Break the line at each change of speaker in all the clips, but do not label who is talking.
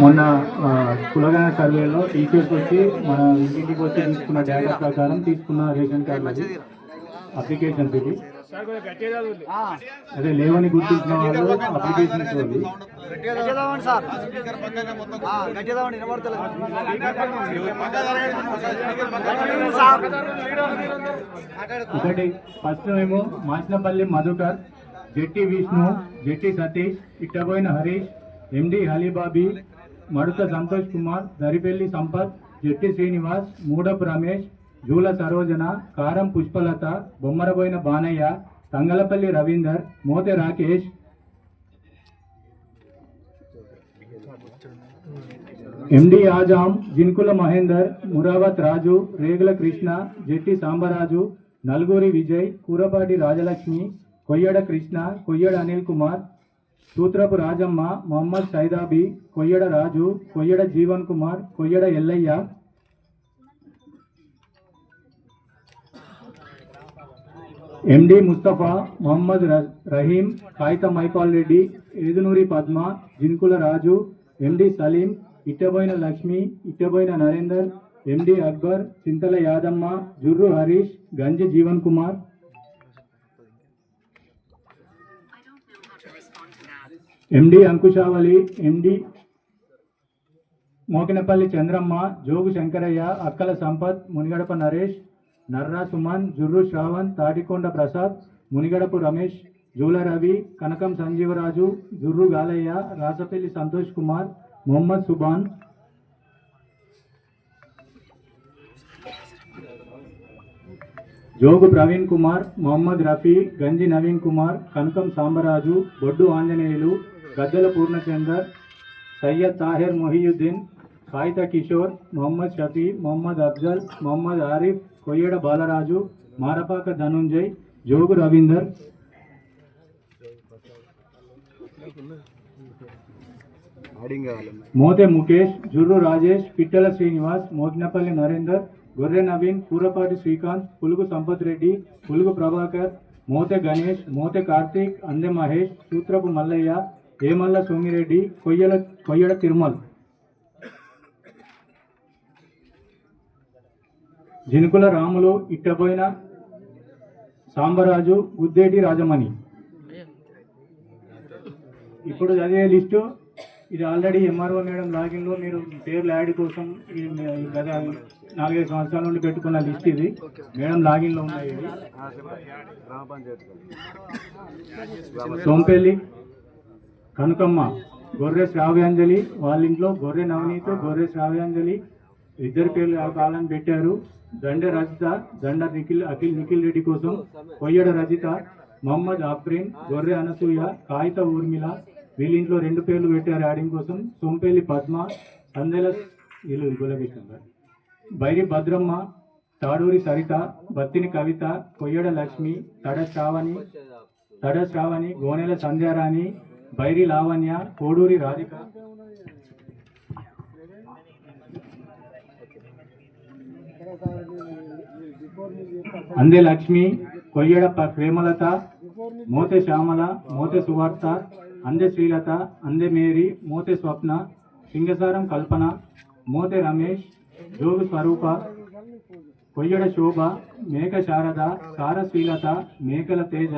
మొన్న ఆ, కులగణ సర్వేలో టీచర్స్ వచ్చి మన ఇంటింటికి వచ్చి తీసుకున్న డేటా ప్రకారం తీసుకున్న రేషన్ కార్డులది అప్లికేషన్స్ ఇది అదే లేవని గుర్తించిన వాళ్ళు అప్లికేషన్
సార్.
ఒకటి ఫస్ట్ ఏమో మాచినపల్లి మధుకర్ జెట్టి విష్ణు జెట్టి సతీష్ ఇట్టబోయిన హరీష్ ఎండి హలీబాబీ మడుత సంతోష్ కుమార్ దరిపెల్లి సంపత్ జెట్టి శ్రీనివాస్ మూడపు రమేష్ జూల సరోజన కారం పుష్పలత బొమ్మరబోయిన బానయ్య తంగలపల్లి రవీందర్ మోతే రాకేష్. ఎండి ఆజాం జిన్కుల మహేందర్ మురావత్ రాజు రేగుల కృష్ణ జెట్టి సాంబరాజు నల్గూరి విజయ్ కూరపాటి రాజలక్ష్మి కొయ్యడ కృష్ణ కొయ్యడ అనిల్ కుమార్ సూత్రపు రాజమ్మ మొహమ్మద్ సైదాబి కొయ్యడ రాజు కొయ్యడ జీవన్ కుమార్ కొయ్యడ ఎల్లయ్య. ఎండి ముస్తఫా మొహమ్మద్ ర- రహీం కాగిత మైపాల్ రెడ్డి ఏదునూరి పద్మ జిన్కుల రాజు ఎండి సలీం ఇట్టబోయిన లక్ష్మి ఇట్టబోయిన నరేందర్ ఎండి అక్బర్ చింతల యాదమ్మ జుర్రు హరీష్ గంజి జీవన్ కుమార్. ఎండి అంకుశావళి ఎండి మోకినపల్లి చంద్రమ్మ జోగు శంకరయ్య అక్కల సంపత్ మునిగడప నరేష్ నర్రా సుమన్ జుర్రు శ్రావణ్ తాటికొండ ప్రసాద్ మునిగడపు రమేష్ జూల రవి కనకం సంజీవరాజు జుర్రు గాలయ్య రాసపల్లి సంతోష్ కుమార్ మొహమ్మద్ సుబాన్ జోగు ప్రవీణ్ కుమార్ మొహమ్మద్ రఫీ గంజి నవీన్ కుమార్ కనకం సాంబరాజు బొడ్డు ఆంజనేయులు గద్దెల పూర్ణచందర్ సయ్యద్ తాహిర్ మొహియుద్దీన్ కాయిత కిషోర్ మొహమ్మద్ షఫీ మొహమ్మద్ అఫ్జల్ మొహమ్మద్ ఆరిఫ్ కొయ్యడ బాలరాజు మారపాక ధనుంజయ్ జోగు రవీందర్ మోతే ముఖేష్ జుర్రు రాజేష్ పిట్టల శ్రీనివాస్ మోగినపల్లి నరేందర్ గొర్రె నవీన్ కూరపాటి శ్రీకాంత్ పులుగు సంపత్ రెడ్డి పులుగు ప్రభాకర్ మోతే గణేష్ మోతే కార్తీక్ అందె మహేష్ సూత్రపు మల్లయ్య ఏమల్ల సోమిరెడ్డి? కొయ్యల కొయ్యడ తిరుమల్. జినుకుల రాములు ఇట్టబోయిన సాంబరాజు గుద్దేటి రాజమణి. ఇప్పుడు చదివే లిస్టు ఇది ఆల్రెడీ ఎంఆర్ఓ మేడం లాగిన్లో మీరు పేర్లు యాడ్ కోసం గత నాలుగైదు సంవత్సరాల నుండి పెట్టుకున్న లిస్ట్ ఇది. మేడం లాగిన్లో ఉన్నాయి. సోంపల్లి కనకమ్మ గొర్రె శ్రావ్యాంజలి వాళ్ళ ఇంట్లో గొర్రె నవనీత్ గొర్రె శ్రావ్యాంజలి ఇద్దరు పేర్లు కావాలని పెట్టారు. దండ రజిత దండ నిఖిల్ అఖిల్ నిఖిల్ రెడ్డి కోసం కొయ్యడ రజిత మొహమ్మద్ ఆఫ్రీన్ గొర్రె అనసూయ కాగిత ఊర్మిళ వీళ్ళింట్లో రెండు పేర్లు పెట్టారు యాడింగ్ కోసం. సొంపేలి పద్మ సందెల వీళ్ళు గులకృష్ణ గారు. బైరి భద్రమ్మ తాడూరి సరిత బత్తిని కవిత కొయ్యడ లక్ష్మి తడ శ్రావణి తడ శ్రావణి గోనెల సంధ్యారాణి బైరి లావణ్య కోడూరి రాధిక. అందే లక్ష్మి కొయ్యడ ప్రేమలత మోతే శ్యామల మోతే సువార్త అందే శ్రీలత అందే మేరీ మోతే స్వప్న సింగసారం కల్పన మోతే రమేష్ జోగు స్వరూప కొయ్యడ శోభ మేక శారద సార శ్రీలత మేకల తేజ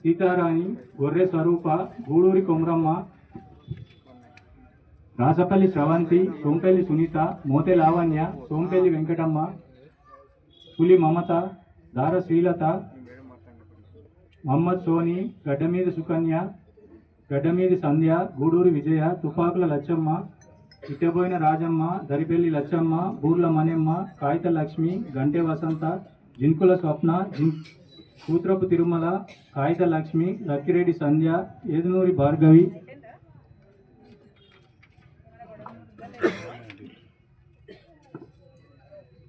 సీతారాణి గొర్రె స్వరూప గూడూరి కొమరమ్మ రాసపల్లి స్రవంతి సోంపల్లి సునీత మోతే లావణ్య సోంపల్లి వెంకటమ్మ పులి మమత దార శ్రీలత మహమ్మద్ సోని గడ్డమీది సుకన్య గడ్డమీది సంధ్య గూడూరి విజయ తుపాకుల లచ్చమ్మ ఇట్టబోయిన రాజమ్మ దరిపెల్లి లచ్చమ్మ బూర్ల మణెమ్మ కాగిత లక్ష్మి గంటే వసంత జింకుల స్వప్న జిం కూత్రపు తిరుమల కాగిత లక్ష్మి లక్కిరెడ్డి సంధ్య ఏదునూరి భార్గవి.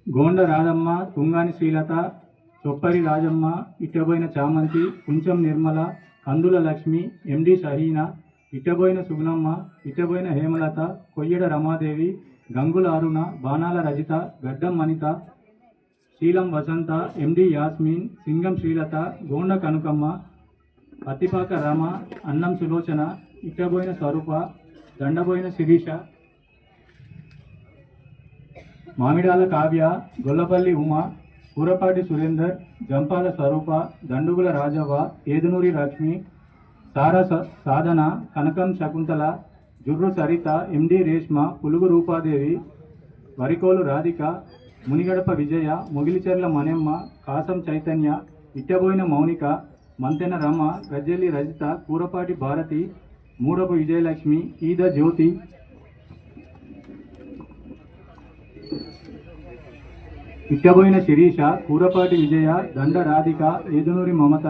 గోండ రాధమ్మ తుంగాని శ్రీలత చొప్పరి రాజమ్మ ఇట్టబోయిన చామంతి కుంచం నిర్మల కందుల లక్ష్మి ఎండి షహీనా ఇట్టబోయిన సుగుణమ్మ ఇట్టబోయిన హేమలత కొయ్యడ రమాదేవి గంగుల అరుణ బాణాల రజిత గడ్డం అనిత శీలం వసంత ఎండి యాస్మిన్ సింగం శ్రీలత గోండ కనుకమ్మ పత్తిపాక రమ అన్నం సులోచన ఇట్టబోయిన స్వరూప దండబోయిన శిరీష మామిడాల కావ్య గొల్లపల్లి ఉమ కూరపాటి సురేందర్ జంపాల స్వరూప దండుగుల రాజవ్వ ఏదునూరి లక్ష్మి సార సాధన కనకం శకుంతల జుర్రు సరిత ఎండి రేష్మ పులుగు రూపాదేవి వరికోలు రాధిక మునిగడప విజయ మొగిలిచెర్ల మణెమ్మ కాసం చైతన్య ఇట్టబోయిన మౌనిక మంతెన రమ గజ్జెల్లి రజిత కూరపాటి భారతి మూడపు విజయలక్ష్మి ఈద జ్యోతి. ఇట్టబోయిన శిరీష కూరపాటి విజయ దండ రాధిక ఏదునూరి మమత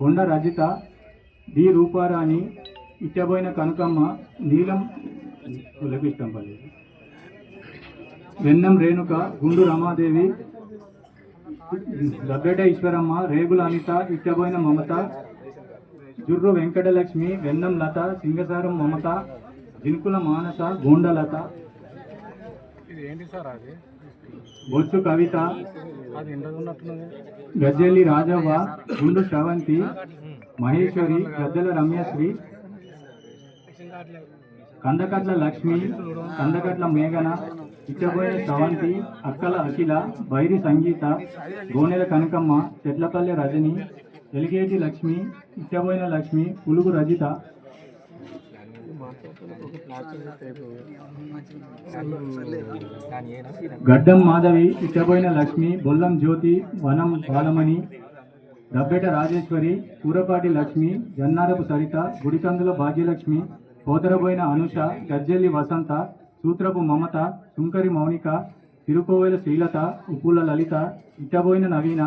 కొండ రజిత డి రూపారాణి ఇట్టబోయిన కనకమ్మ నీలం లభిష్టంపల్లి వెన్నం రేణుక గుండు రమాదేవి దగ్గట ఈశ్వరమ్మ రేగుల అనిత ఇట్టబోయిన మమత జుర్రు వెంకటలక్ష్మి వెన్నం లత సింగసారం మమత జినుకుల మానస గోండలత బొచ్చు కవిత గజ్జల్లి రాజవ్వ గుండు శ్రవంతి మహేశ్వరి గద్దెల రమ్యశ్రీ కందకట్ల లక్ష్మి కందకట్ల మేఘన ఇచ్చబోయిన శ్రవంతి అక్కల అఖిల బైరి సంగీత గోనెల కనకమ్మ చెట్లపల్లె రజని ఎలిగేటి లక్ష్మి ఇచ్చబోయిన లక్ష్మి పులుగు రజిత. గడ్డం మాధవి ఇచ్చబోయిన లక్ష్మి బొల్లం జ్యోతి వనం బాలమణి దబ్బెట రాజేశ్వరి కూరపాటి లక్ష్మి జన్నారపు సరిత గుడికందుల భాగ్యలక్ష్మి పోతరబోయిన అనుష గజ్జెల్లి వసంత సూత్రపు మమత సుంకరి మౌనిక తిరుకోవెల శ్రీలత ఉప్పుల లలిత ఇట్టబోయిన నవీన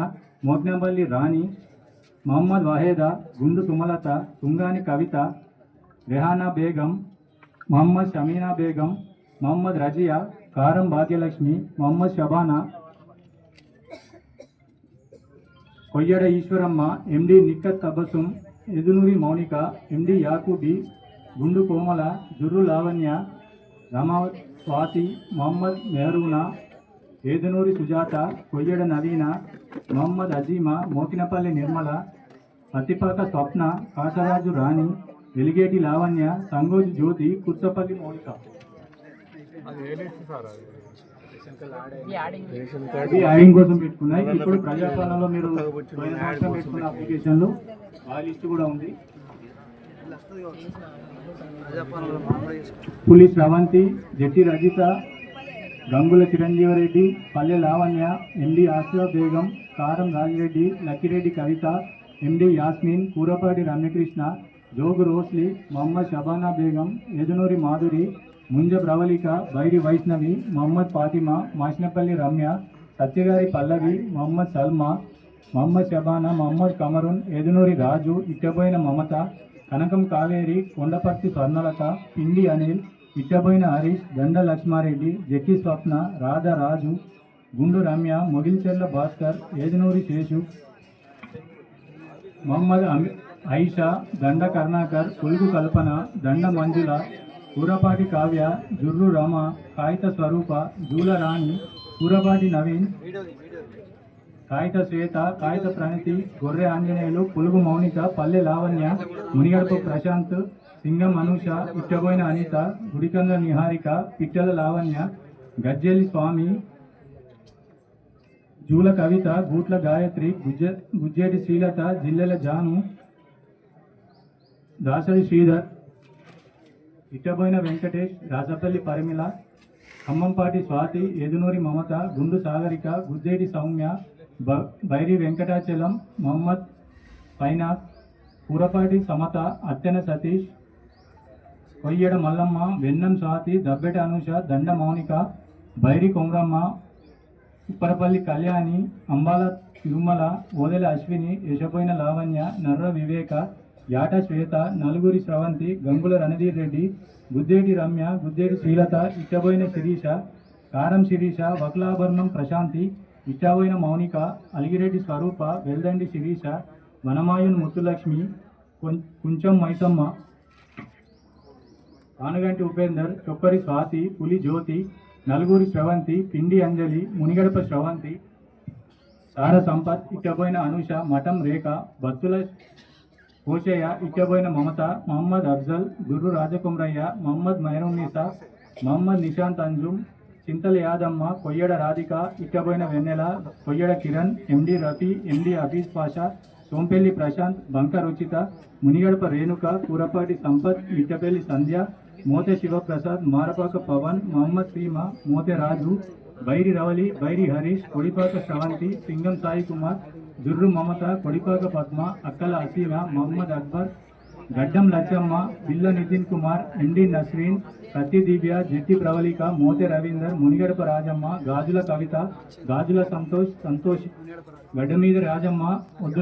మోగ్నబల్లి రాణి మహమ్మద్ వాహేద గుండు సుమలత తుంగాని కవిత రెహానా బేగం మహమ్మద్ షమీనా బేగం మహమ్మద్ రజియా కారం భాగ్యలక్ష్మి మహమ్మద్ షబానా కొయ్యడ ఈశ్వరమ్మ ఎండి నిక్కత్ తబసుం ఎదునూరి మౌనిక ఎండి యాకుబి గుండు కోమల జుర్రు లావణ్య రమా స్వాతి మొహమ్మద్ మెహరూనా ఏదునూరి సుజాత కొయ్యడ నవీన మొహమ్మద్ అజీమా మోకినపల్లి నిర్మల పత్తిపాక స్వప్న కాసరాజు రాణి వెలిగేటి లావణ్య సంగోజు జ్యోతి కుర్చపల్లి యాడింగ్ కోసం పెట్టుకున్నాయి. ఇప్పుడు ప్రజాపాలనలో మీరు పెట్టుకున్న అప్లికేషన్లు ఆ లిస్ట్ కూడా ఉంది. పులి శ్రవంతి జట్టి రజిత గంగుల చిరంజీవరెడ్డి పల్లె లావణ్య ఎండి ఆసియా బేగం కారం రాజిరెడ్డి లక్కిరెడ్డి కవిత ఎండి యాస్మిన్ కూరపాటి రమ్యకృష్ణ జోగు రోస్లీ మొహమ్మద్ షబానా బేగం ఎదునూరి మాధురి ముంజ ప్రవళిక బైరి వైష్ణవి మొహమ్మద్ ఫాతిమా మాసినపల్లి రమ్య సత్యగారి పల్లవి మొహమ్మద్ సల్మా మొహమ్మద్ షబానా మొహమ్మద్ కమరున్ ఎదునూరి రాజు ఇట్టబోయిన మమత కనకం కావేరి కొండపర్తి స్వర్ణలత పిండి అనిల్ ఇట్టబోయిన హరీష్ దండ లక్ష్మారెడ్డి జట్టి స్వప్న రాధా రాజు గుండు రమ్య మొగిల్చెర్ల భాస్కర్ ఏజనూరి శేషు మొహమ్మద్ అమి ఐషా దండ కర్ణాకర్ పులుగు కల్పన దండ మంజుల కూరపాటి కావ్య జుర్రు రమ కాగిత స్వరూప జూల రాణి కూరపాటి నవీన్ కాగిత శ్వేత కాగిత ప్రణతి గొర్రె ఆంజనేయులు పులుగు మౌనిక పల్లె లావణ్య మునిగడపు ప్రశాంత్ సింగం అనూష ఇట్టబోయిన అనిత గుడికంద నిహారిక పిట్టల లావణ్య గజ్జేలి స్వామి జూల కవిత గూట్ల గాయత్రి గుజ్జ గుజ్జేటి శ్రీలత జిల్లెల జాను దాసరి శ్రీధర్ ఇట్టబోయిన వెంకటేష్ దాసపల్లి పరిమిళ ఖమ్మంపాటి స్వాతి ఎదునూరి మమత గుండు సాగరిక గుజ్జేటి సౌమ్య బైరి వెంకటాచలం మొహమ్మద్ ఫైనాథ్ పూరపాటి సమత అత్తెన సతీష్ కొయ్యడ మల్లమ్మ వెన్నం స్వాతి దబ్బెట అనుష దండ మౌనిక బైరి కొమరమ్మ ఉప్పరపల్లి కళ్యాణి అంబాల తిరుమల ఓదెల అశ్విని యశపోయిన లావణ్య నర్ర వివేక యాట శ్వేత నలుగురి స్రవంతి గంగుల రణధీర్ రెడ్డి గుద్దేటి రమ్య గుద్దేటి శ్రీలత ఇచ్చబోయిన శిరీష కారం శిరీష వక్లాభరణం ప్రశాంతి ఇట్టబోయిన మౌనిక అలిగిరెడ్డి స్వరూప వెల్దండి శిరీష వనమాయున్ ముత్తులక్ష్మి కొం- కుంచం మైసమ్మ ఆనగంటి ఉపేందర్ చొప్పరి స్వాతి పులి జ్యోతి నలుగురి శ్రవంతి పిండి అంజలి మునిగడప శ్రవంతి సార సంపత్ ఇట్టబోయిన అనుష మఠం రేఖ భక్తుల కోశయ్య ఇట్టబోయిన మమత మహమ్మద్ అఫ్జల్ గుర్రు రాజకుమరయ్య మహమ్మద్ మైరున్నీసా మహమ్మద్ నిశాంత్ అంజుమ్ చింతల యాదమ్మ కొయ్యడ రాధిక ఇక్కబోయిన వెన్నెల కొయ్యడ కిరణ్ ఎండి రఫీ ఎండి హఫీజ్ పాషా సోంపల్లి ప్రశాంత్ బంక రుచిత మునిగడప రేణుక కూరపాటి సంపత్ మిట్టపల్లి సంధ్య మోతే శివప్రసాద్ మారపాక పవన్ మహమ్మద్ సీమ మోతే రాజు బైరి రవలి బైరి హరీష్ కొడిపాక శ్రవంతి సింగం సాయి కుమార్ జుర్రు మమత కొడిపాక పద్మ అక్కల అసీమ మహమ్మద్ అక్బర్ గడ్డం లచ్చమ్మ పిల్ల నితిన్ కుమార్ ఎండి నస్రీన్ ప్రతి దివ్య జట్టి ప్రవళిక మోతే రవీందర్ మునిగడప రాజమ్మ గాజుల కవిత గాజుల సంతోష్ సంతోష్ గడ్డ మీద రాజమ్మ ఒడ్డుల